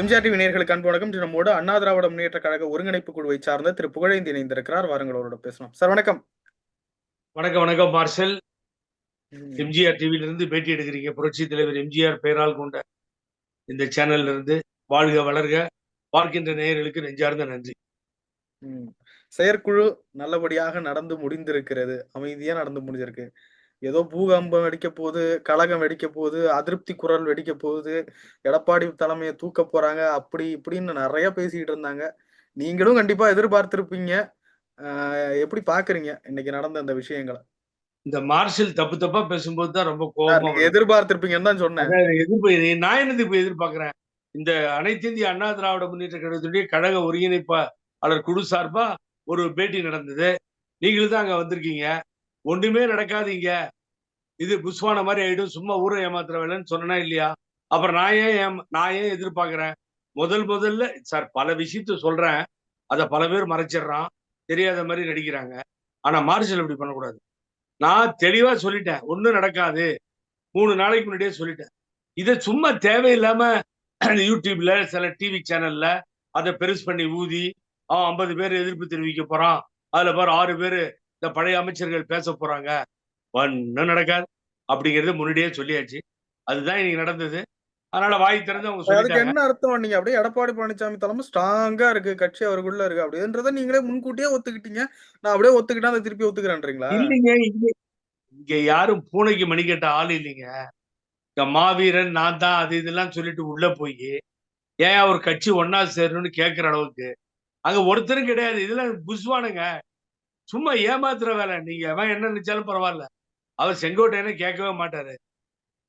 MGR TV நேயர்களுக்கு அன்பு வணக்கம். நம்மோடு அண்ணா திராவிட முன்னேற்ற கழக ஒருங்கிணைப்பு குழுவை சார்ந்த திரு புகழேந்தி இணைந்திருக்கிறார். வாருங்கள் அவரோட பேசலாம். சார் வணக்கம். வணக்கம் வணக்கம் மார்ஷல். எம்ஜிஆர் டிவில இருந்து பேட்டி எடுக்கிறீங்க. புரட்சி தலைவர் எம்ஜிஆர் பெயரால் கொண்ட இந்த சேனல்ல இருந்து வாழ்க வளர்க. பார்க்கின்ற நேயர்களுக்கு நெஞ்சார்ந்த நன்றி. செயற்குழு நல்லபடியாக நடந்து முடிந்திருக்கிறது. அமைதியா நடந்து முடிஞ்சிருக்கு. ஏதோ பூகம்பம் வெடிக்க போகுது கலகம் வெடிக்க போகுது அதிருப்தி குரல் வெடிக்க போகுது எடப்பாடி தலைமையை தூக்க போறாங்க அப்படி இப்படின்னு நிறைய பேசிக்கிட்டு இருந்தாங்க. நீங்களும் கண்டிப்பா எதிர்பார்த்திருப்பீங்க. எப்படி பாக்குறீங்க இன்னைக்கு நடந்த அந்த விஷயங்களை? இந்த மார்ஷல் தப்பு தப்பா பேசும்போது தான் ரொம்ப கோபமா. எதிர்பார்த்திருப்பீங்கன்னு தான் சொன்னேன். எதிர்ப்பு நான் என்னது இப்ப எதிர்பார்க்கிறேன்? இந்த அனைத்து இந்திய அண்ணா திராவிட முன்னேற்ற கழகத்துடைய கழக ஒருங்கிணைப்பாளர் குழு சார்பா ஒரு பேட்டி நடந்தது. நீங்களும் தான் அங்க வந்திருக்கீங்க. ஒண்ணுமே நடக்காதீங்க. இது புஷ்வான மாதிரி ஆயிடும். சும்மா ஊரை ஏமாத்துற வேலைன்னு சொன்னா இல்லையா? அப்புறம் நான் ஏன் ஏம்- நான் ஏன் எதிர்பார்க்குறேன்? முதல் முதல்ல சார் பல விஷயத்த சொல்றேன். அதை பல பேர் மறைச்சிடுறான். தெரியாத மாதிரி நடிக்கிறாங்க. ஆனா மார்ஷல் இப்படி பண்ணக்கூடாது. நான் தெளிவா சொல்லிட்டேன். ஒண்ணும் நடக்காது. மூணு நாளைக்கு முன்னாடியே சொல்லிட்டேன். இதை சும்மா தேவையில்லாம யூடியூப்ல சில டிவி சேனல்ல அதை பெருசு பண்ணி ஊதி அவன் ஐம்பது பேர் எதிர்ப்பு தெரிவிக்க போறான். அதுல பாரு ஆறு பேர் இந்த பழைய அமைச்சர்கள் பேச போறாங்க. ஒன்னும் நடக்காது. அப்படிங்கிறது முன்னாடியே சொல்லியாச்சு. அதுதான் இன்னைக்கு நடந்தது. அதனால வாய் திறந்து அவங்க அதுக்கு என்ன அர்த்தம்? நீங்க அப்படியே எடப்பாடி பழனிசாமி தலைமை ஸ்ட்ராங்கா இருக்கு. கட்சி அவருக்குள்ள இருக்கு. அப்படின்றத நீங்களே முன்கூட்டியே ஒத்துக்கிட்டீங்க. நான் அப்படியே ஒத்துக்கிட்டா அதை திருப்பி ஒத்துக்கிறேன்றீங்களா? இல்லைங்க இங்க இங்க யாரும் பூனைக்கு மணி கட்ட ஆள் இல்லைங்க. இங்க மாவீரன் நான் தான் அது இதெல்லாம் சொல்லிட்டு உள்ள போய் ஏன் அவர் கட்சி ஒன்னா சேரணும்னு கேட்கிற அளவுக்கு? அங்க ஒருத்தரும் கிடையாது. இதெல்லாம் புஸ்வானுங்க சும்மா ஏமாத்துற வேலை. நீங்க அவன் என்ன நினைச்சாலும் பரவாயில்ல. அவர் செங்கோட்டையனை கேட்கவே மாட்டாரு.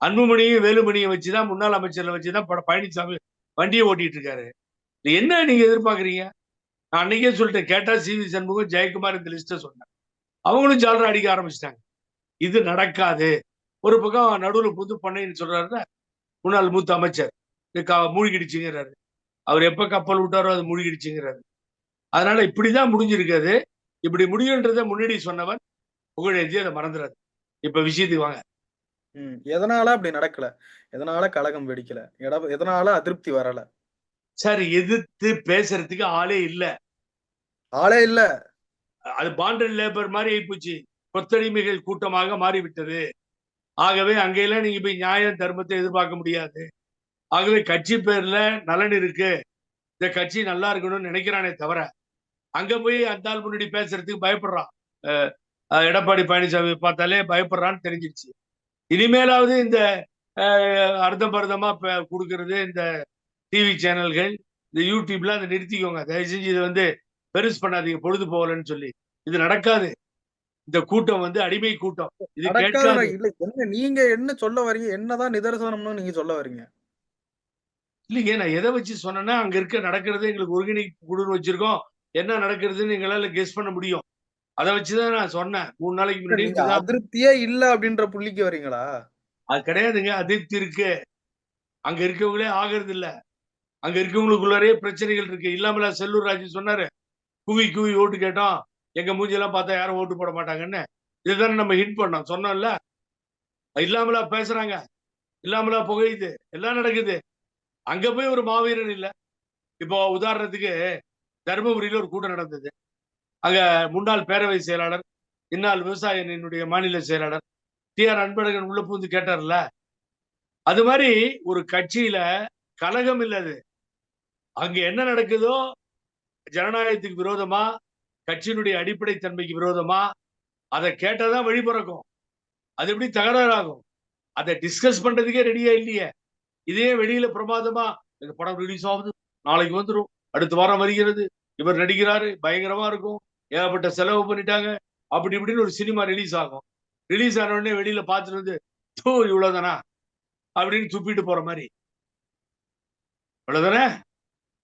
அன்புமணியும் வேலுமணியும் வச்சுதான் முன்னாள் அமைச்சர்ல வச்சுதான் பழனிசாமி வண்டியை ஓட்டிட்டு இருக்காரு என்ன நீங்க எதிர்பார்க்கறீங்க? நான் அன்னைக்கே சொல்லிட்டேன் கேட்டா சி. வி. சண்முகம் ஜெயக்குமார் இந்த லிஸ்ட்டை சொன்னேன் அவங்களும் ஜாலரை அடிக்க ஆரம்பிச்சிட்டாங்க. இது நடக்காது. ஒரு பக்கம் நடுவுல புது பண்ணைன்னு சொல்றாருல முன்னாள் மூத்த அமைச்சர். மூழ்கிடுச்சுங்கிறாரு. அவர் எப்ப கப்பல் விட்டாரோ அது மூழ்கிடுச்சுங்கிறாரு. அதனால இப்படிதான் முடிஞ்சிருக்காது. இப்படி முடியுன்றதை முன்னாடி சொன்னவன் புகழேந்தி அதை மறந்துடாது இப்ப விஷயத்துக்கு வாங்க. ம். எதனால அப்படி நடக்கல? எதனால கலகம் வெடிக்கல? எதனால அதிருப்தி வரல? சார் எதிர்த்து பேசுறதுக்கு ஆளே இல்ல. ஆளே இல்ல. அது பாண்டல் லேபர் மாதிரி ஆயிப்போச்சு கொத்தடிமைகள் கூட்டமாக மாறிவிட்டது. ஆகவே அங்கெல்லாம் நீங்க போய் நியாய தர்மத்தை எதிர்பார்க்க முடியாது. ஆகவே கட்சி பேர்ல நலன் இருக்கு. இந்த கட்சி நல்லா இருக்கணும்னு நினைக்கிறானே தவிர அங்க போய் அந்த ஆள் முன்னாடி பேசுறதுக்கு பயப்படுறான். எடப்பாடி பழனிசாமி பார்த்தாலே பயப்படுறான்னு தெரிஞ்சிருச்சு. இனிமேலாவது இந்த அர்த்தம் பர்தமா ப- கொடுக்கறது இந்த டிவி சேனல்கள் இந்த யூடியூப்ல அதை நிறுத்திக்கோங்க. தயவு செஞ்சு இதை வந்து பெருசு பண்ணாதீங்க பொழுது போகலன்னு சொல்லி. இது நடக்காது. இந்த கூட்டம் வந்து அடிமை கூட்டம். இது என்ன நீங்க என்ன சொல்ல வரீங்க? என்னதான் நிதர்சனம்னு நீங்க சொல்ல வரீங்க? இல்லைங்க நான் எதை வச்சு சொன்னேன்னா அங்க இருக்க நடக்கிறது எங்களுக்கு ஒருங்கிணைப்பு குழுன்னு வச்சிருக்கோம். என்ன நடக்கிறதுன்னு எங்களால கெஸ் பண்ண முடியும். அதை வச்சுதான் நான் சொன்னேன். மூணு நாளைக்கு முன்னாடி. அதிருப்தியே இல்ல அப்படின்ற புள்ளிக்கு வரீங்களா? அது கிடையாதுங்க. அதிருப்தி இருக்கு. அங்க இருக்கவங்களே ஆகிறது இல்ல. அங்க இருக்கவங்களுக்குள்ளாரே பிரச்சனைகள் இருக்கு. இல்லாமல செல்லூர் ராஜு சொன்னாரு. குவி குவி ஓட்டு கேட்டோம். எங்க மூஞ்சியெல்லாம் பார்த்தா யாரும் ஓட்டு போட மாட்டாங்கன்னு. இதுதானே நம்ம ஹிட் பண்ணோம். சொன்னோம்ல. இல்லாமலா பேசுறாங்க. இல்லாமலா புகையுது. எல்லாம் நடக்குது. அங்க போய் ஒரு மாவீரன் இல்ல. இப்போ உதாரணத்துக்கு தருமபுரியில ஒரு கூட்டம் நடந்தது. அங்க முன்னாள் பேரவை செயலாளர் இந்நாள் விவசாய என்னுடைய மாநில செயலாளர் டி ஆர் அன்பழகன் உள்ள பூந்து கேட்டார்ல அது மாதிரி ஒரு கட்சியில கலகம் இல்லது. அங்க என்ன நடக்குதோ? ஜனநாயகத்துக்கு விரோதமா? கட்சியினுடைய அடிப்படை தன்மைக்கு விரோதமா? அதை கேட்டாதான் வழி பிறக்கும். அது எப்படி தகராறாகும்? அதை டிஸ்கஸ் பண்றதுக்கே ரெடியா இல்லையே. இதே வெளியில பிரமாதமா இந்த படம் ரிலீஸ் ஆகுது நாளைக்கு வந்துடும் அடுத்த வாரம் வருகிறது. இவர் நடிக்கிறாரு பயங்கரமா இருக்கும். ஏகப்பட்ட செலவு பண்ணிட்டாங்க. அப்படி இப்படின்னு ஒரு சினிமா ரிலீஸ் ஆகும். ரிலீஸ் ஆன உடனே வெளியில பார்த்துட்டு வந்து தூ இவ்வளவுதானா? அப்படின்னு துப்பிட்டு போற மாதிரி. அவ்வளவுதானே?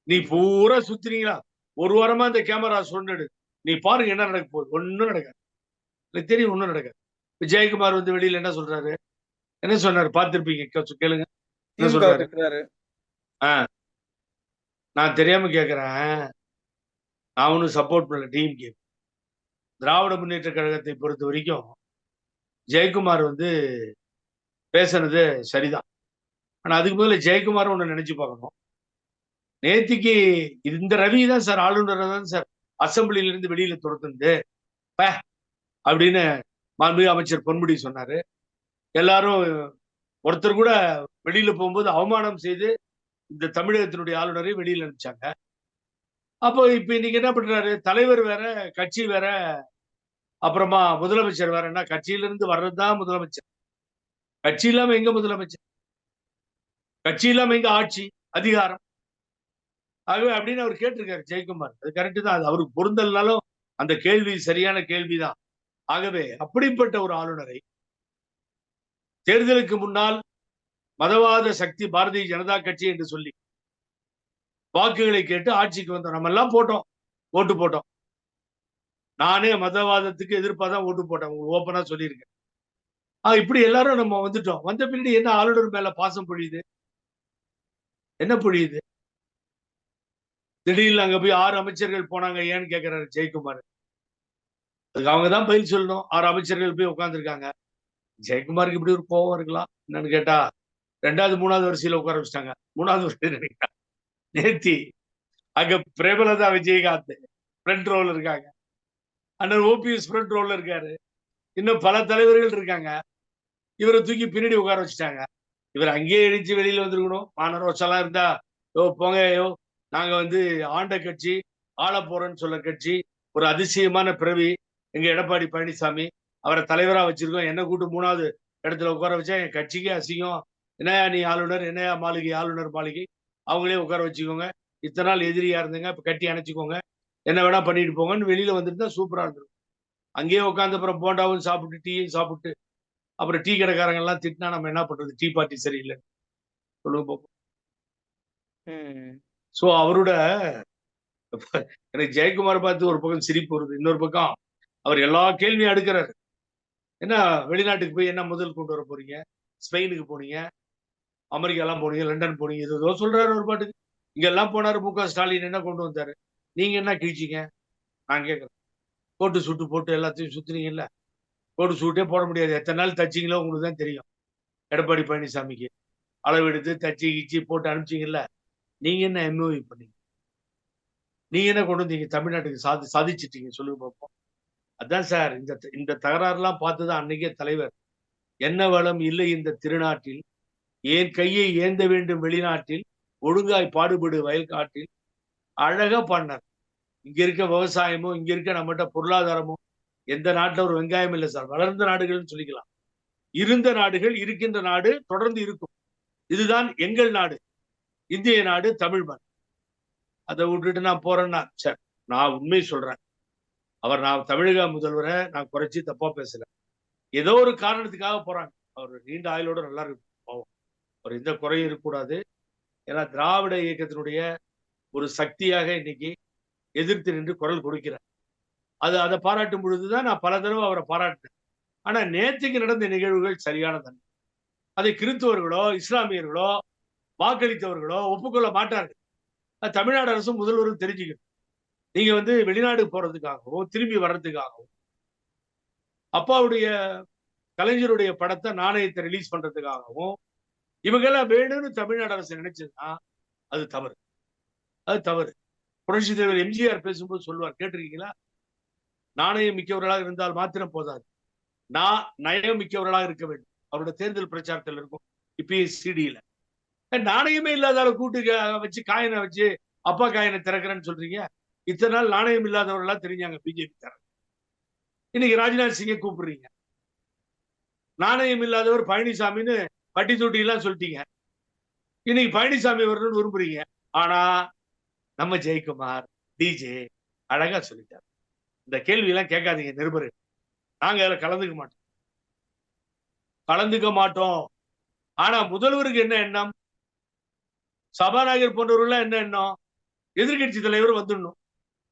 நீ பூரா சுத்துறீங்களா ஒரு வாரமா இந்த கேமரா சொன்னடு. நீ பாருங்க என்ன நடக்க போகுது. ஒண்ணும் நடக்காது. எனக்கு தெரியும் ஒண்ணும் நடக்காது. இப்ப ஜெயக்குமார் வந்து வெளியில என்ன சொல்றாரு? என்ன சொன்னாரு? பார்த்திருப்பீங்க. கேளுங்க. என்ன சொல்றாரு? இருக்கிறாரு நான் தெரியாம கேக்குறேன். நான் ஒன்றும் சப்போர்ட் பண்ணல டிஎம்கே திராவிட முன்னேற்ற கழகத்தை பொறுத்த வரைக்கும் ஜெயக்குமார் வந்து பேசுனது சரிதான். ஆனா அதுக்கு முதல்ல ஜெயக்குமார் ஒன்று நினைச்சு பார்க்கணும். நேத்திக்கு இந்த ரவி தான் சார் ஆளுநர் தான் சார் அசம்பிளில இருந்து வெளியில துரத்துந்து பே அப்படின்னு மாண்புமிகு அமைச்சர் பொன்முடி சொன்னாரு. எல்லாரும் ஒருத்தர் கூட வெளியில போகும்போது அவமானம் செய்து இந்த தமிழகத்தினுடைய ஆளுநரை வெளியில அனுப்பிச்சாங்க. அப்போ இப்ப இன்னைக்கு என்ன பண்றாரு? தலைவர் வேற கட்சி வேற அப்புறமா முதலமைச்சர் வேறன்னா கட்சியில இருந்து வர்றதுதான் முதலமைச்சர். கட்சி இல்லாம எங்க முதலமைச்சர்? கட்சி இல்லாம எங்க ஆட்சி? அதிகாரம். ஆகவே அப்படின்னு அவர் கேட்டிருக்காரு ஜெயக்குமார். அது கரெக்டு தான். அது அவருக்கு பொருந்தல்னாலும் அந்த கேள்வி சரியான கேள்விதான். ஆகவே அப்படிப்பட்ட ஒரு ஆளுநரை தேர்தலுக்கு முன்னால் மதவாத சக்தி பாரதிய ஜனதா கட்சி என்று சொல்லி வாக்குகளை கேட்டு ஆட்சிக்கு வந்தோம். நம்ம எல்லாம் போட்டோம். ஓட்டு போட்டோம். நானே மதவாதத்துக்கு எதிர்ப்பா தான் ஓட்டு போட்டேன். உங்களுக்கு ஓப்பனா சொல்லியிருக்கேன். ஆஹ் இப்படி எல்லாரும் நம்ம வந்துட்டோம். வந்த பின்னாடி என்ன ஆளுநர் மேல பாசம் பொழியுது? என்ன பொழியுது? திடீர்னு அங்க போய் ஆறு அமைச்சர்கள் போனாங்க. ஏன்னு கேக்குறாரு ஜெயக்குமார். அதுக்கு அவங்க தான் பதில் சொல்லணும். ஆறு அமைச்சர்கள் போய் உட்காந்துருக்காங்க ஜெயக்குமாருக்கு இப்படி ஒரு கோவம் இருக்கலாம் என்னன்னு கேட்டா ரெண்டாவது மூணாவது வரிசையில உட்கார வச்சுட்டாங்க. மூணாவது வரிசையில் நேத்தி அங்க பிரபலதா விஜயகாந்த் ஃப்ரண்ட் ரோல் இருக்காங்க. அண்ணன் ஓபிஎஸ் ஃப்ரண்ட் ரோல்ல இருக்காரு. இன்னும் பல தலைவர்கள் இருக்காங்க. இவரை தூக்கி பின்னாடி உட்கார வச்சுட்டாங்க. இவர் அங்கேயே இடிச்சு வெளியில வந்திருக்கணும். மானரோசெல்லாம் இருந்தா யோ போங்க யோ நாங்க வந்து ஆண்ட கட்சி ஆள போறோன்னு சொல்ல கட்சி ஒரு அதிசயமான பிறவி எங்க எடப்பாடி பழனிசாமி அவரை தலைவரா வச்சிருக்கோம். என்ன கூட்டு மூணாவது இடத்துல உட்கார வச்சா என் கட்சிக்கே அசிங்கம். என்னையா நீ ஆளுநர் என்னையா மாளிகை ஆளுநர் மாளிகை. அவங்களே உட்கார வச்சுக்கோங்க. இத்தனை நாள் எதிரியா இருந்தீங்க இப்ப கட்டி அணைச்சிக்கோங்க. என்ன வேணா பண்ணிட்டு போங்கன்னு வெளியில வந்துருந்தா சூப்பரா இருந்திருக்கும் அங்கேயே உட்காந்து அப்புறம் போண்டாவும் சாப்பிட்டு டீயும் சாப்பிட்டு அப்புறம் டீ கடைக்காரங்க எல்லாம் திட்டினா நம்ம என்ன பண்றது? டீ பார்ட்டி சரியில்லை. சொல்லுங்க பார்ப்போம். சோ அவரோட எனக்கு ஜெயக்குமார் பார்த்து ஒரு பக்கம் சிரிப்பு வருது இன்னொரு பக்கம் அவர் எல்லா கேள்வியும் அடுக்கிறாரு என்ன வெளிநாட்டுக்கு போய் என்ன முதல் கொண்டு வர போறீங்க? ஸ்பெயினுக்கு போனீங்க? அமெரிக்காலாம் போனீங்க லண்டன் போனீங்க இது ஏதோ சொல்றாரு ஒரு பாட்டுக்கு. இங்கெல்லாம் போனாரு மு க ஸ்டாலின் என்ன கொண்டு வந்தாரு? நீங்க என்ன கிழிச்சிங்க? நான் கேட்குறேன் கோட்டு சூட்டு போட்டு எல்லாத்தையும் சுத்துனீங்கல்ல? கோட்டு சூட்டே போட முடியாது. எத்தனை நாள் தச்சிங்களோ உங்களுக்கு தான் தெரியும். எடப்பாடி பழனிசாமிக்கு. அளவெடுத்து தச்சு கிச்சி போட்டு அனுப்பிச்சிங்கல்ல? நீங்க என்ன எம்ஓவி பண்ணீங்க? நீங்க என்ன கொண்டு வந்தீங்க? தமிழ்நாட்டுக்கு சாதி சாதிச்சிட்டீங்க. சொல்லுங்க பார்ப்போம் அதான் சார் இந்த இந்த தகராறுலாம் பார்த்துதான் அன்னைக்கே தலைவர். என்ன வளம் இல்லை இந்த திருநாட்டில். ஏன் கையை ஏந்த வேண்டும் வெளிநாட்டில்? ஒழுங்காய் பாடுபடு வயல்காட்டில். அழகா பண்ணார். இங்க இருக்க விவசாயமும் இங்க இருக்க நம்மகிட்ட பொருளாதாரமும் எந்த நாட்டுல ஒரு வெங்காயம் இல்லை சார். வளர்ந்த நாடுகள்னு சொல்லிக்கலாம். இருந்த நாடுகள் இருக்கின்ற நாடு தொடர்ந்து இருக்கும். இதுதான் எங்கள் நாடு. இந்திய நாடு தமிழ் மண். அதை விட்டுட்டு நான் போறேன்னா சார் நான் உண்மை சொல்றேன். அவர் நான் தமிழக முதல்வரை நான் குறைச்சி தப்பா பேசல. ஏதோ ஒரு காரணத்துக்காக போறாங்க. அவர் நீண்ட ஆயுளோட நல்லா இருக்கு. ஒரு அவர் எந்த குறையும் இருக்கக்கூடாது. ஏன்னா திராவிட இயக்கத்தினுடைய ஒரு சக்தியாக இன்னைக்கு எதிர்த்து நின்று குரல் கொடுக்கிறார். அது அதை பாராட்டும் பொழுதுதான் நான் பல தடவை அவரை பாராட்டினேன். ஆனா நேற்றுக்கு நடந்த நிகழ்வுகள் சரியானதல்ல. அதை கிறித்தவர்களோ இஸ்லாமியர்களோ வாக்களித்தவர்களோ ஒப்புக்கொள்ள மாட்டார்கள். தமிழ்நாடு அரசும் முதல்வரும் தெரிஞ்சுக்கணும். நீங்க வந்து வெளிநாடு போறதுக்காகவும் திரும்பி வர்றதுக்காகவும் அப்பாவுடைய கலைஞருடைய படத்தை நாணயத்தை ரிலீஸ் பண்றதுக்காகவும் இவங்கெல்லாம் வேணும்னு தமிழ்நாடு அரசு நினைச்சதுன்னா அது தவறு. அது தவறு. புரட்சி தலைவர் எம்ஜிஆர் பேசும்போது சொல்லுவார் கேட்டிருக்கீங்களா? நாணயம் மிக்கவர்களாக இருந்தால் மாத்திரம் போதாது. நான் நயம் மிக்கவர்களாக இருக்க வேண்டும். அவரோட தேர்தல் பிரச்சாரத்தில் இருக்கும் இப்பயே சிடியில. நாணயமே இல்லாதவரை கூட்டு வச்சு காயினை வச்சு அப்பா காயினை திறக்கிறேன்னு சொல்றீங்க? இத்தனை நாள் நாணயம் இல்லாதவர்களா தெரிஞ்சாங்க பிஜேபி தரேன் இன்னைக்கு ராஜ்நாத் சிங்கை கூப்பிடுறீங்க. நாணயம் இல்லாதவர் பழனிசாமின்னு பட்டி தொட்டி எல்லாம் சொல்லிட்டீங்க. இன்னைக்கு பழனிசாமி வரணும்னு விரும்புறீங்க. ஆனா நம்ம ஜெயக்குமார் டிஜே அழகா சொல்லிட்டார். இந்த கேள்வி எல்லாம் கேட்காதீங்க நிருபர். நாங்க அதில் கலந்துக்க மாட்டோம். கலந்துக்க மாட்டோம். ஆனா முதல்வருக்கு என்ன எண்ணம்? சபாநாயகர் போன்றவர்கள் என்ன எண்ணம்? எதிர்கட்சி தலைவர் வந்துடணும்.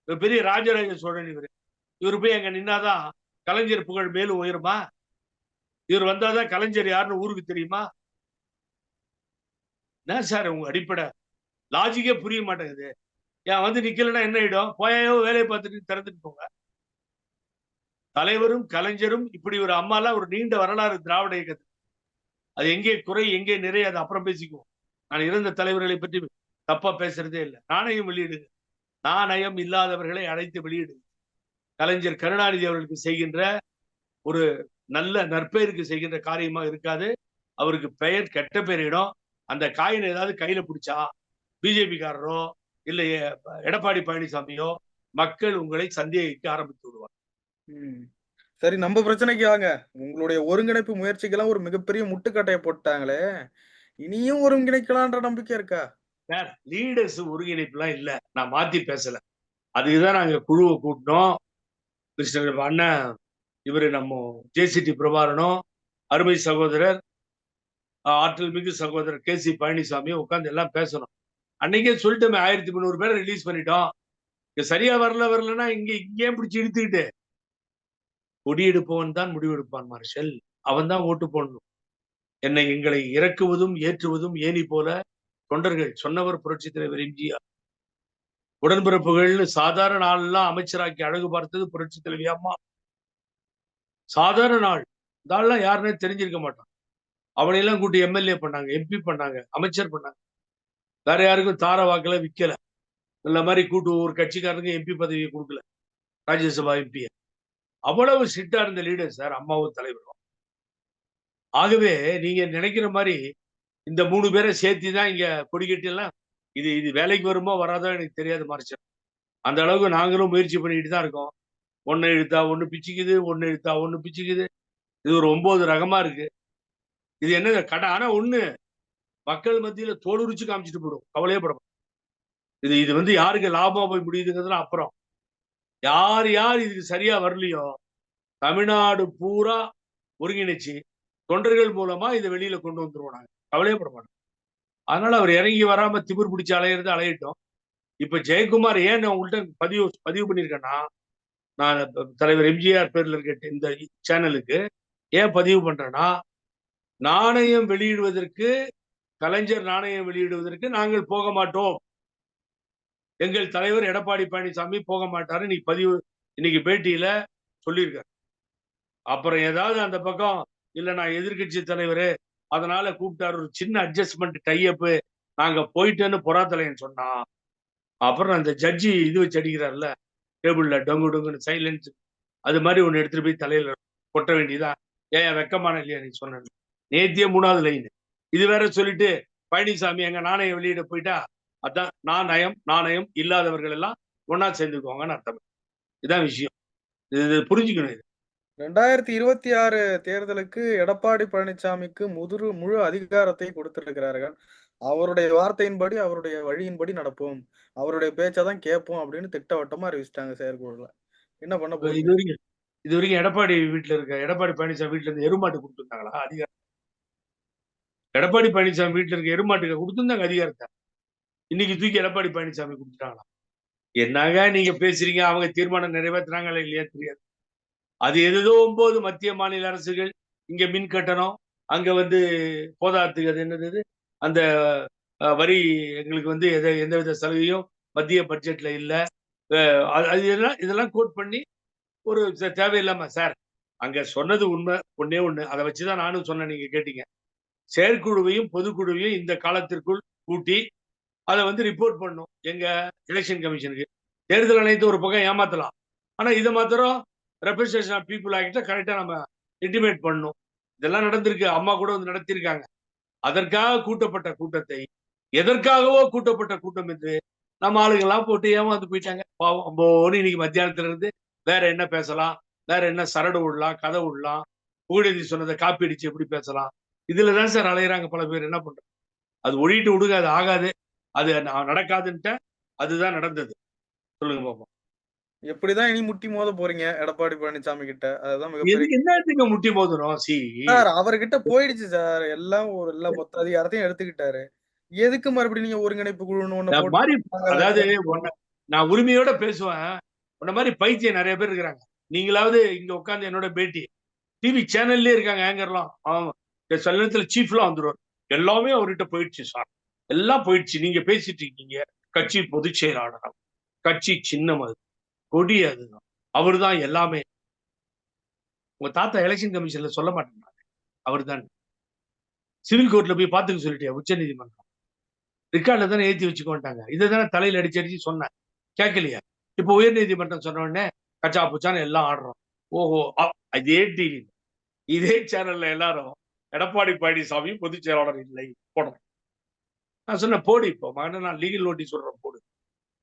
பெரிய ராஜராஜ சோழன் இவர். இவர் போய் அங்க நின்னாதான் கலைஞர் புகழ் மேலும் உயருமா? இவர் வந்தாதான் கலைஞர் யாருன்னு ஊருக்கு தெரியுமா? என்ன சார் உங்க அடிப்படை? லாஜிக்கே புரிய மாட்டேங்குது. ஏன் வந்து நிக்கலன்னா என்ன ஆயிடும்? போயோ வேலையை பார்த்துட்டு திறந்துட்டு போங்க. தலைவரும் கலைஞரும் இப்படி ஒரு அம்மாலாம் ஒரு நீண்ட வரலாறு திராவிட இயக்கத்தில். அது எங்கே குறை எங்கே நிறை அது அப்புறம் பேசிக்குவோம். நான் இறந்த தலைவர்களை பற்றி தப்பா பேசுறதே இல்லை. நாணயம் வெளியிடுங்க. நாணயம் இல்லாதவர்களை அழைத்து வெளியிடுங்க. கலைஞர் கருணாநிதி அவர்களுக்கு செய்கின்ற ஒரு நல்ல நற்பெயருக்கு செய்கின்ற காரியமா இருக்காது. அவருக்கு பெயர் கெட்ட பெயரிடும் அந்த காயினை ஏதாவது கையில பிடிச்சா பிஜேபி காரரோ இல்ல எடப்பாடி பழனிசாமியோ மக்கள் உங்களை சந்தேகிக்க ஆரம்பித்து விடுவார் ம். சரி நம்ம பிரச்சனைக்கு வாங்க. உங்களுடைய ஒருங்கிணைப்பு முயற்சிக்கெல்லாம் ஒரு மிகப்பெரிய முட்டுக்கட்டையை போட்டாங்களே. இனியும் ஒருங்கிணைக்கலான்ற நம்பிக்கை இருக்கா? சார் லீடர்ஸ் ஒருங்கிணைப்புலாம் இல்ல. நான் மாத்தி பேசல. அதுக்குதான் நாங்க குழுவை கூட்டினோம். மிஸ்டர் அண்ணன் இவரு நம்ம ஜேசிடி பிரபாரனும் அருமை சகோதரர் ஆற்றல் மிகு சகோதரர் கே சி பழனிசாமி உட்கார்ந்து எல்லாம் பேசணும். அன்னைக்கே சொல்லிட்டோமே ஆயிரத்தி முந்நூறு பேரை ரிலீஸ் பண்ணிட்டோம். இங்க சரியா வரல வரலன்னா இங்க இங்கே பிடிச்சி இழுத்துக்கிட்டு? கொடியெடுப்பவன் தான் முடிவெடுப்பான் மார்ஷல். அவன் தான் ஓட்டு போடணும். என்னை எங்களை இறக்குவதும் ஏற்றுவதும் ஏனி போல தொண்டர்கள் சொன்னவர் புரட்சி தலைவர் எம்ஜிஆர். உடன்பிறப்புகள்னு சாதாரண நாள்லாம் அமைச்சராக்கி அழகு பார்த்தது புரட்சி தலைவி அம்மா. சாதாரண நாள். இந்த ஆள்லாம் யாருன்னே தெரிஞ்சிருக்க மாட்டான். அவனையெல்லாம் கூட்டி எம்எல்ஏ பண்ணாங்க எம்பி பண்ணாங்க அமைச்சர் பண்ணாங்க. வேற யாருக்கும் தார வாக்குல விக்கல. இந்த மாதிரி கூட்டு ஒரு கட்சிக்காரனுக்கு எம்பி பதவியை கொடுக்கல. ராஜ்யசபா எம்பி அவ்வளவு சிட்டா இருந்த லீடர் சார் அம்மாவும் தலைவரும். ஆகவே நீங்க நினைக்கிற மாதிரி இந்த மூணு பேரை சேர்த்து தான் இங்க கொடிக்கட்டி எல்லாம் இது இது வேலைக்கு வருமோ வராதோ எனக்கு தெரியாது மார்ச்சர் அந்த அளவுக்கு நாங்களும் முயற்சி பண்ணிட்டு தான் இருக்கோம். ஒன்று இழுத்தா ஒண்ணு பிச்சுக்குது ஒன்னு இழுத்தா ஒண்ணு பிச்சுக்குது. இது ஒரு ஒன்பது ரகமா இருக்கு. இது என்ன கடை ஆனா ஒண்ணு. மக்கள் மத்தியில தோலுரிச்சு காமிச்சிட்டு போயிடும். கவலையே பட இது இது வந்து யாருக்கு லாபமா போய் முடியுதுங்கிறதுலாம் அப்புறம். யார் யார் இதுக்கு சரியா வரலையோ தமிழ்நாடு பூரா ஒருங்கிணைச்சு. தொண்டர்கள் மூலமா இதை வெளியில கொண்டு வந்துருவோம் நாங்க கவலையே பட மாட்டோம் அதனால அவர் இறங்கி வராம திமிர் பிடிச்சி அலையிறது அலையிட்டோம். இப்ப ஜெயக்குமார் ஏன் நான் உங்கள்கிட்ட பதிவு பதிவு பண்ணியிருக்கேன்னா நான் தலைவர் எம்ஜிஆர் பேர்ல இருக்க இந்த சேனலுக்கு ஏன் பதிவு பண்றேன்னா நாணயம் வெளியிடுவதற்கு கலைஞர் நாணயம் வெளியிடுவதற்கு நாங்கள் போக மாட்டோம். எங்கள் தலைவர் எடப்பாடி பழனிசாமி போக மாட்டாரு இன்னைக்கு பதிவு இன்னைக்கு பேட்டியில சொல்லியிருக்காரு. அப்புறம் ஏதாவது அந்த பக்கம் இல்ல நான் எதிர்க்கட்சி தலைவர் அதனால கூப்பிட்டாரு ஒரு சின்ன அட்ஜஸ்ட்மெண்ட் டைஅப் நாங்க போயிட்டேன்னு பொறாத்தலைன்னு சொன்னா அப்புறம் அந்த ஜட்ஜி இது வச்சு அடிக்கிறார்ல டேபிள்ல டொங்கு டொங்குன்னு சைலன்ஸ் அது மாதிரி ஒண்ணு எடுத்துட்டு போய் தலையில கொட்ட வேண்டியதா? ஏன் வெக்கமான இல்லையா நீ சொன்ன நேத்திய மூணாவது லைன் இது வேற சொல்லிட்டு பழனிசாமி எங்க நாணயம் வெளியிட போயிட்டா? அதான் நான் நயம் நாணயம் இல்லாதவர்கள் எல்லாம் ஒன்னா சேர்ந்துக்குவாங்கன்னு அர்த்தம். இதான் விஷயம். இது இது புரிஞ்சுக்கணும் இது. ரெண்டாயிரத்தி இருபத்தி ஆறு தேர்தலுக்கு எடப்பாடி பழனிசாமிக்கு முதுறு முழு அதிகாரத்தை கொடுத்திருக்கிறார்கள். அவருடைய வார்த்தையின்படி அவருடைய வழியின்படி நடப்போம். அவருடைய பேச்சதான் கேட்போம் அப்படின்னு திட்டவட்டமா அறிவிச்சிட்டாங்க செயற்குழுல. என்ன பண்ண இது போறீங்க? வரைக்கும் இது வரைக்கும் எடப்பாடி வீட்டுல இருக்க எடப்பாடி பழனிசாமி வீட்டுல இருந்து எருமாட்டு கொடுத்துருந்தாங்களா? அதிகாரம் எடப்பாடி பழனிசாமி வீட்டுல இருக்க எருமாட்டுக்கு கொடுத்துருந்தாங்க அதிகாரத்தை. இன்னைக்கு தூக்கி எடப்பாடி பழனிசாமி கொடுத்துட்டாங்களா? என்னங்க நீங்க பேசுறீங்க? அவங்க தீர்மானம் நிறைவேற்றுறாங்களா இல்லையா தெரியாது. அது எதோ ஒன்பது மத்திய மாநில அரசுகள் இங்க மின் கட்டணம் அங்க வந்து போதாத்துக்கு அது என்னது இது? அந்த வரி எங்களுக்கு வந்து எத எந்தவித சலுகையும் மத்திய பட்ஜெட்ல இல்லை. அது அது இதெல்லாம் கோட் பண்ணி ஒரு தேவையில்லாமல் தேவையில்லாம சார் அங்க சொன்னது உண்மை ஒன்றே ஒன்று அதை வச்சுதான் நானும் சொன்னேன் நீங்க கேட்டீங்க. செயற்குழுவையும் பொதுக்குழுவையும் இந்த காலத்திற்குள் கூட்டி அதை வந்து ரிப்போர்ட் பண்ணும். எங்க எலெக்ஷன் கமிஷனுக்கு தேர்தல் ஆணையத்தை ஒரு பக்கம் ஏமாத்தலாம். ஆனா இதை மாத்திரம் ரெப்ரசன்டேஷன் ஆஃப் பீப்புள் ஆகிட்ட கரெக்டா நம்ம இன்டிமேட் பண்ணணும் இதெல்லாம் நடந்திருக்கு. அம்மா கூட வந்து நடத்தியிருக்காங்க. அதற்காக கூட்டப்பட்ட கூட்டத்தை எதற்காகவோ கூட்டப்பட்ட கூட்டம் என்று நம்ம ஆளுங்கெல்லாம் போட்டு ஏமாந்து போயிட்டாங்க. பாவம் அம்போன்னு இன்னைக்கு மத்தியானத்துல இருந்து வேற என்ன பேசலாம்? வேற என்ன சரடு விடலாம் கதை விடலாம் புகழேந்தி சொன்னதை காப்பி அடிச்சு எப்படி பேசலாம்? இதுலதான் சார் அலையிறாங்க பல பேர். என்ன பண்றாங்க அது ஒழிட்டு விடுங்க அது ஆகாது. அது நடக்காதுன்ட்டு நடக்காதுன்ட்ட அதுதான் நடந்தது. சொல்லுங்க பாப்போம். எப்படிதான் இனி முட்டி மோத போறீங்க எடப்பாடி பழனிசாமி கிட்ட? அதுதான் மிகப்பெரிய முட்டி மோதுறோம் சி. சார் அவர்கிட்ட போயிடுச்சு சார். எல்லாம் ஒரு எல்லா மொத்த அதிகாரத்தையும் எடுத்துக்கிட்டாரு. எதுக்கு மறுபடியும் நீங்க ஒருங்கிணைப்பு குழுன்னு ஒண்ணு நாங்க அதாவது நான் உரிமையோட பேசுவேன். உன்ன மாதிரி பைத்தியம் நிறைய பேர் இருக்கிறாங்க. நீங்களாவது இங்க உட்கார்ந்து என்னோட பேட்டி. டிவி சேனல்லே இருக்காங்க இந்த சில நேரத்துல சீஃப்லாம் வந்துருவார். எல்லாமே அவர்கிட்ட போயிடுச்சு சார். எல்லாம் போயிடுச்சு. நீங்க பேசிட்டு இருக்கீங்க. கட்சி பொதுச் செயலாளர் கட்சி சின்னம் அது. கொடி அதுதான் அவர் தான் எல்லாமே. உங்க தாத்தா எலெக்ஷன் கமிஷன்ல சொல்ல மாட்டேங்கிறாங்க அவர் தான் சிவில் கோர்ட்ல போய் பாத்துக்க சொல்லிட்டியா உச்ச நீதிமன்றம்? ரிக்கார்ட்ல தானே ஏத்தி வச்சுக்கோன்ட்டாங்க இதை தானே தலையில அடிச்சு அடிச்சு சொன்னேன். கேட்கலையா? இப்போ உயர்நீதிமன்றம் சொன்ன உடனே கச்சா புச்சான்னு எல்லாம் ஆடுறோம். ஓஹோ இதே டிவி இதே சேனல்ல எல்லாரும் எடப்பாடி பழனிசாமி பொதுச் செயலாளர் இல்லை போடுறேன் நான் சொன்னேன் போடி இப்போ. மகன நான் லீகல் நோட்டீஸ் சொல்றேன் போடு.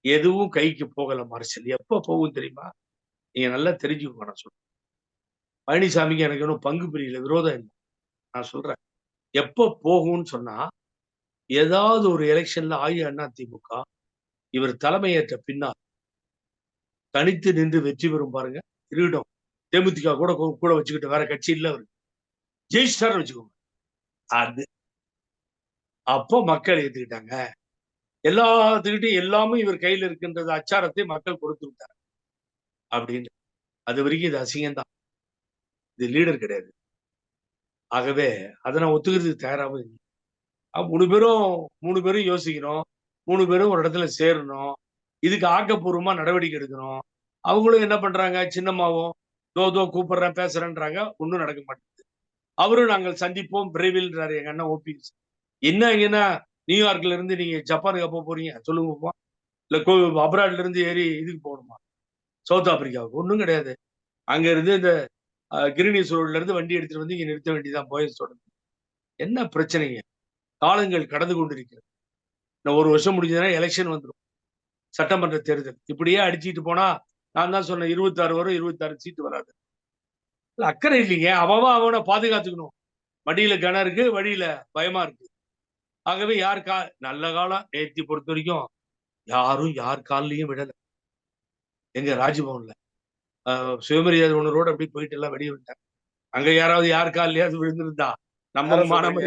எதுவும் கைக்கு போகல மார்ஷல் எப்ப போகும் தெரியுமா? நீங்க நல்லா தெரிஞ்சுக்கோங்க நான் சொல்றேன். பழனிசாமிக்கு எனக்கு இன்னும் பங்கு பிரியல விரோதம் இல்லை. நான் சொல்றேன். எப்ப போகும்னு சொன்னா ஏதாவது ஒரு எலெக்ஷன்ல அஇஅதிமுக இவர் தலைமையேற்ற பின்னால் தனித்து நின்று வெற்றி பெறும் பாருங்க திருவிடம் தேமுதிக கூட கூட வச்சுக்கிட்டு வேற கட்சி இல்ல அவரு. ஜெயிஸ்டார் வச்சுக்கோங்க. அது அப்போ மக்கள் ஏத்துக்கிட்டாங்க. எல்லாத்துக்கிட்டையும் எல்லாமே இவர் கையில இருக்கின்றது அச்சாரத்தை மக்கள் கொடுத்து விட்டார். அப்படின்னு. அது வரைக்கும் இது அசிங்கம்தான். இது லீடர் கிடையாது. ஆகவே அதை நான் ஒத்துக்கிறதுக்கு தயாராகவும் இல்லை. மூணு பேரும் மூணு பேரும் யோசிக்கணும். மூணு பேரும் ஒரு இடத்துல சேரணும். இதுக்கு ஆக்கப்பூர்வமா நடவடிக்கை எடுக்கணும். அவங்களும் என்ன பண்றாங்க? சின்னம்மாவும் தோ தோ கூப்பிடுறேன் பேசுறேன்றாங்க. ஒன்றும் நடக்க மாட்டேங்குது. அவரும் நாங்கள் சந்திப்போம் விரைவில்ன்றாரு எங்க அண்ணன் ஓபிஎஸ் என்ன இங்கன்னா நியூயார்க்ல இருந்து நீங்க ஜப்பானுக்கு எப்போ போறீங்க? சொல்லுங்க பாப்போம். இல்ல கோ- அப்ராட்ல இருந்து ஏறி இதுக்கு போகணுமா? சவுத் ஆப்பிரிக்காவுக்கு. ஒன்றும் கிடையாது. அங்க இருந்து இந்த கிரினிஸ் ரோட்ல இருந்து வண்டி எடுத்துட்டு வந்து இங்க நிறுத்த வேண்டியதான் போயஸோட என்ன பிரச்சனைங்க? காலங்கள் கடந்து கொண்டிருக்கிறது. இன்னும் ஒரு வருஷம் முடிஞ்சதுன்னா எலெக்ஷன் வந்துடும் சட்டமன்ற தேர்தல். இப்படியே அடிச்சுட்டு போனா நான் தான் சொன்னேன் இருபத்தாறு வரும் இருபத்தாறு சீட்டு வராது. அக்கறை இல்லைங்க. அவன் அவனை பாதுகாத்துக்கணும். மடியில கனம் இருக்கு வழியில பயமா இருக்கு. ஆகவே யார் கா நல்ல காலம் நேத்தி பொறுத்த வரைக்கும் யாரும் யார் கால்லயும் விடல. எங்க ராஜ்பவன்ல. சுயமரியாதை உணர்வோட அப்படி போயிட்டு எல்லாம் வெளியே விட்டாங்க அங்க யாராவது யார் கால்லயாவது விழுந்திருந்தா நம்ம மானம்?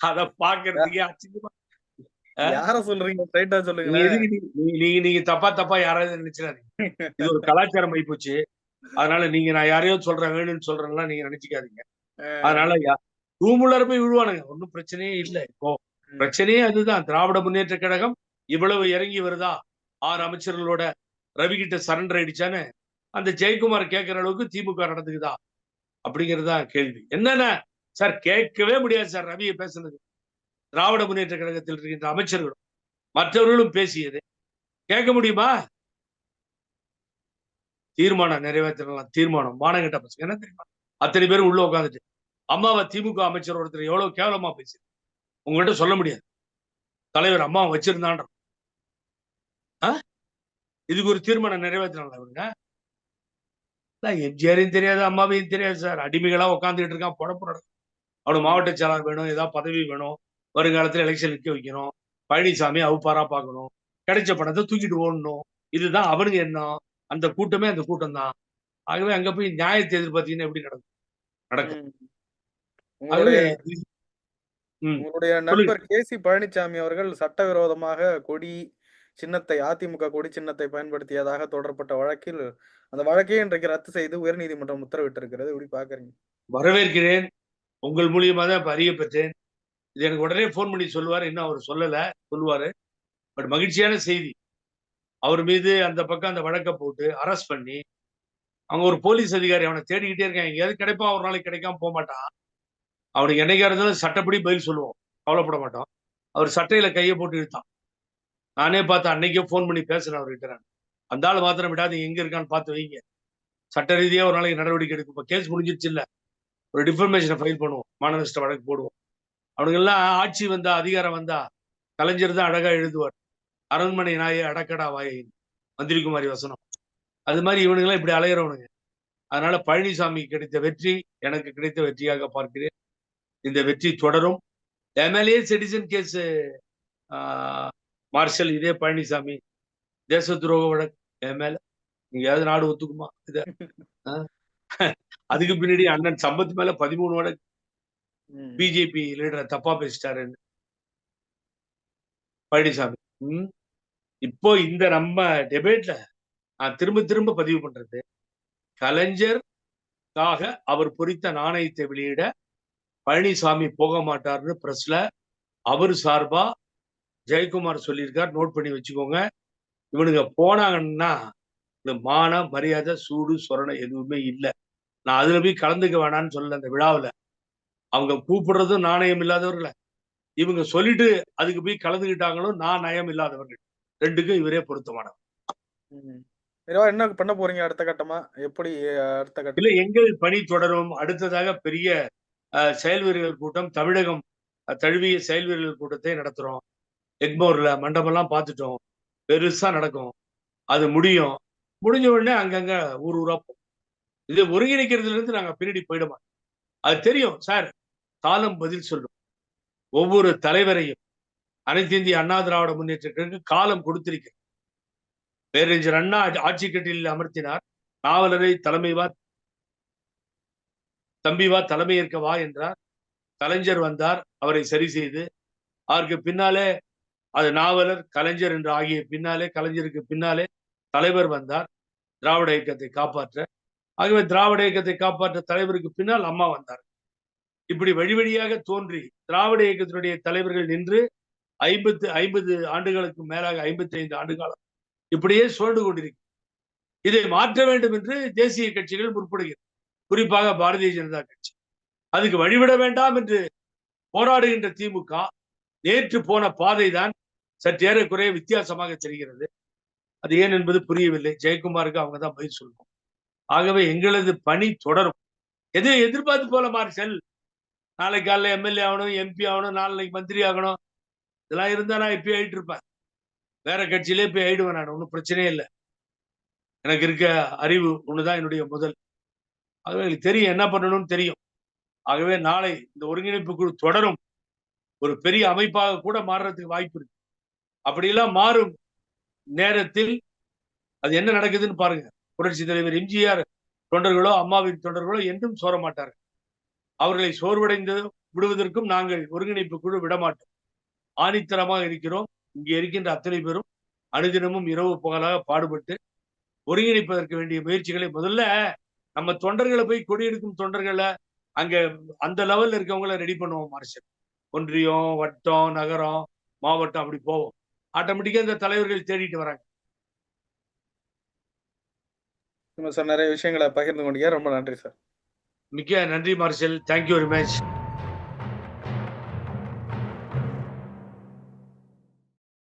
அத பாக்குறதுக்கே அசிங்கமா யார சொல்றீங்க? ஸ்ட்ரைட்டா நீ- நீங்க நீங்க தப்பா தப்பா யாராவது நினைச்சிடாதீங்க. இது ஒரு கலாச்சாரம் ஆகி போச்சு அதனால நீங்க நான் யாரையோ சொல்றேன் வேணும்னு சொல்றேன்னா நீங்க நினைச்சுக்காதீங்க. அதனால ரூம் உள்ளார போய் விழுவானுங்க. ஒன்றும் பிரச்சனையே இல்லை இப்போ. பிரச்சனையே அதுதான். திராவிட முன்னேற்ற கழகம் இவ்வளவு இறங்கி வருதா? ஆறு அமைச்சர்களோட ரவி கிட்ட சரண்டர் ஆயிடுச்சான்னு அந்த ஜெயக்குமார் கேட்கிற அளவுக்கு திமுக நடந்துக்குதா? அப்படிங்கறதுதான் கேள்வி. என்னென்ன? சார் கேட்கவே முடியாது சார் ரவியை பேசுனது. திராவிட முன்னேற்ற கழகத்தில் இருக்கின்ற அமைச்சர்களும் மற்றவர்களும் பேசியது. கேட்க முடியுமா? தீர்மானம் நிறைவேற்றலாம். தீர்மானம். மானங்கிட்ட பசங்க என்ன தெரியுமா அத்தனை பேரும் உள்ள உட்காந்துட்டு அம்மாவை திமுக அமைச்சர் ஒருத்தர் எவ்வளவு கேவலமா பேசி உங்கள்கிட்ட சொல்ல முடியாது. தலைவர் அம்மாவை வச்சிருந்தான்ற? இதுக்கு ஒரு தீர்மானம் நிறைவேற்றினாங்க இவங்க எம்ஜிஆரையும் தெரியாது அம்மாவையும் தெரியாது சார். அடிமைகளா உட்காந்துட்டு இருக்கான் நடக்கும் அவனுக்கு மாவட்ட செயலாளர் வேணும் ஏதாவது பதவி வேணும். வருங்காலத்துல எலெக்ஷன் நிக்க வைக்கணும். பழனிசாமி அவுப்பாரா பார்க்கணும். கிடைச்ச பணத்தை தூக்கிட்டு ஓடணும். இதுதான் அவனுங்க எண்ணம். அந்த கூட்டமே அந்த கூட்டம் தான். ஆகவே அங்க போய் நியாயத்தை எதிர்பார்த்தீங்கன்னா எப்படி நடக்கும்? நடக்கும். உங்களுடைய நண்பர் கே. சி. பழனிசாமி அவர்கள் சட்டவிரோதமாக கொடி சின்னத்தை அதிமுக கொடி சின்னத்தை பயன்படுத்தியதாக தொடரப்பட்ட வழக்கில் அந்த வழக்கையே இன்றைக்கு ரத்து செய்து உயர்நீதிமன்றம் உத்தரவிட்டிருக்கிறது. எப்படி பாக்குறீங்க வரவேற்கிறேன். உங்கள் மூலியமா தான் இப்ப அறிய பெற்றேன். இது எனக்கு உடனே ஃபோன் பண்ணி சொல்லுவார். இன்னும் அவர் சொல்லல சொல்லுவாரு. பட் மகிழ்ச்சியான செய்தி. அவர் மீது அந்த பக்கம் அந்த வழக்கை போட்டு அரெஸ்ட் பண்ணி அவங்க ஒரு போலீஸ் அதிகாரி அவனை தேடிக்கிட்டே இருக்கான். எங்கேயாவது கிடைப்பான் ஒரு நாளைக்கு கிடைக்காம போக மாட்டான் அவனுக்கு என்னைக்கா இருந்தாலும் சட்டப்படி பதில் சொல்லுவோம் கவலைப்பட மாட்டோம் அவர் சட்டையில கையை போட்டு இழுத்தான். நானே பார்த்து அன்னைக்கே ஃபோன் பண்ணி பேசுறேன் அவர்கிட்ட நான். அந்த ஆள் மாத்திரம் விடாது எங்க இருக்கான்னு பார்த்து வைங்க. சட்ட ரீதியா ஒரு நாளைக்கு நடவடிக்கை எடுக்கும். இப்போ கேஸ் முடிஞ்சிருச்சு இல்லை. ஒரு டிஃபர்மேஷனை ஃபைல் பண்ணுவோம். மானநஷ்ட வழக்கு போடுவோம். அவனுங்கெல்லாம் ஆட்சி வந்தா அதிகாரம் வந்தா கலைஞர் தான் அழகா எழுதுவார். அரண்மனை நாயை அடக்கடா வாயை. மந்திரிக்குமாரி வசனம். அது மாதிரி இவனுங்கெல்லாம் இப்படி அலையிறவனுங்க. அதனால பழனிசாமி கிடைத்த வெற்றி எனக்கு கிடைத்த வெற்றியாக பார்க்கிறேன். இந்த வெற்றி தொடரும் எம்எல்ஏ சிட்டிசன் கேஸ் மார்ஷல் இதே பழனிசாமி தேச துரோக வழக்கு என் மேல நீங்க ஏதாவது நாடு ஒத்துக்குமா இத? அதுக்கு பின்னாடி அண்ணன் சம்பத் மேல பதிமூணு வழக்கு. பிஜேபி லீடரை தப்பா பேசிட்டாருன்னு பழனிசாமி ம். இப்போ இந்த நம்ம டெபேட்ல நான் திரும்ப திரும்ப பதிவு பண்றது கலைஞர்காக அவர் பொறித்த நாணயத்தை வெளியிட பழனிசாமி போக மாட்டார்னு பிரஸ்ல அவர் சார்பா ஜெயக்குமார் சொல்லியிருக்கார். நோட் பண்ணி வச்சுக்கோங்க. இவனுங்க போனாங்கன்னா இந்த மான மரியாதை சூடு சொரணை எதுவுமே இல்லை. நான் அதுல போய் கலந்துக்க வேணாம்னு சொல்லல அந்த விழாவுல. அவங்க கூப்பிடுறதும் நாணயம் இல்லாதவர்களை. இவங்க சொல்லிட்டு அதுக்கு போய் கலந்துக்கிட்டாங்களோ நான் நயம் இல்லாதவர்கள். ரெண்டுக்கும் இவரே பொருத்தமானவர். என்ன பண்ண போறீங்க அடுத்த கட்டமா? எப்படி அடுத்த கட்டம் இல்ல எங்கள் பணி தொடரும். அடுத்ததாக பெரிய செயல் வீரர்கள் கூட்டம் தமிழகம் தழுவிய செயல் வீரர்கள் கூட்டத்தை நடத்துகிறோம் எக்மோர்ல மண்டபம்லாம் பார்த்துட்டோம். பெருசா நடக்கும். அது முடியும். முடிஞ்ச உடனே அங்கங்க ஊர் ஊரா போகும் இதை ஒருங்கிணைக்கிறதுல இருந்து நாங்க பின்னாடி போயிட மாட்டோம். அது தெரியும் சார். காலம் பதில் சொல்லும். ஒவ்வொரு தலைவரையும் அனைத்து இந்திய அண்ணா திராவிட முன்னேற்றத்திற்கு காலம் கொடுத்திருக்கிறது பேரறிஞர் அண்ணா ஆட்சி கட்டிலில் அமர்த்தினார். நாவலரை தலைமை வா தம்பி வா தலைமை ஏற்க வா என்றார். கலைஞர் வந்தார் அவரை சரி செய்து. அவருக்கு பின்னாலே அது நாவலர் கலைஞர் என்று ஆகிய பின்னாலே கலைஞருக்கு பின்னாலே தலைவர் வந்தார். திராவிட இயக்கத்தை காப்பாற்ற. ஆகவே திராவிட இயக்கத்தை காப்பாற்ற தலைவருக்கு பின்னால் அம்மா வந்தார் இப்படி வழி வழியாக தோன்றி திராவிட இயக்கத்தினுடைய தலைவர்கள் நின்று ஐம்பத்து ஐம்பது ஆண்டுகளுக்கு மேலாக ஐம்பத்தி ஐந்து ஆண்டு காலம் இப்படியே சுழண்டு கொண்டிருக்கு இதை மாற்ற வேண்டும் என்று தேசிய கட்சிகள் முற்படுகிறது. குறிப்பாக பாரதிய ஜனதா கட்சி. அதுக்கு வழிவிட வேண்டாம் என்று போராடுகின்ற திமுக நேற்று போன பாதை தான் சற்றேறக்குறைய வித்தியாசமாக தெரிகிறது. அது ஏன் என்பது புரியவில்லை. ஜெயக்குமாருக்கு அவங்க தான் பதில் சொல்லணும். ஆகவே எங்களது பணி தொடரும். எதை எதிர்பார்த்து போல மார்ஷல்? நாளைக்கு காலைல எம்எல்ஏ ஆகணும் எம்பி ஆகணும் நாளைக்கு மந்திரி ஆகணும். இதெல்லாம் இருந்தா நான் இப்பயே ஆயிட்டு இருப்பேன். வேற கட்சியிலே போய் ஆயிடுவேன் நான். ஒன்றும் பிரச்சனையே இல்லை. எனக்கு இருக்க அறிவு ஒண்ணுதான் என்னுடைய முதல் அவர்களுக்கு தெரியும் என்ன பண்ணணும்னு தெரியும். ஆகவே நாளை இந்த ஒருங்கிணைப்பு குழு தொடரும். ஒரு பெரிய அமைப்பாக கூட மாறுறதுக்கு வாய்ப்பு இருக்கு. அப்படியெல்லாம் மாறும் நேரத்தில் அது என்ன நடக்குதுன்னு பாருங்க. புரட்சி தலைவர் எம்ஜிஆர் தொண்டர்களோ அம்மாவின் தொண்டர்களோ என்றும் சோர மாட்டார்கள். அவர்களை சோர்வடைந்து விடுவதற்கும் நாங்கள் ஒருங்கிணைப்பு குழு விடமாட்டோம். ஆணித்தரமாக இருக்கிறோம். இங்கே இருக்கின்ற அத்தனை பேரும் அனுதினமும் இரவு பகலாக பாடுபட்டு ஒருங்கிணைப்பதற்கு வேண்டிய முயற்சிகளை முதல்ல நம்ம தொண்டர்களை போய் கொடியெடுக்கும் தொண்டர்களை அங்க அந்த லெவல்ல இருக்கவங்கள ரெடி பண்ணுவோம் மார்ஷல் ஒன்றியம் வட்டம் நகரம் மாவட்டம் அப்படி போவோம். ஆட்டோமேட்டிக்கா இந்த தலைவர்கள் தேடிட்டு வராங்க. சார் நிறைய விஷயங்களை பகிர்ந்து கொண்டீங்க. ரொம்ப நன்றி சார் மிக்க நன்றி மார்ஷல் தேங்க்யூ வெரி மச்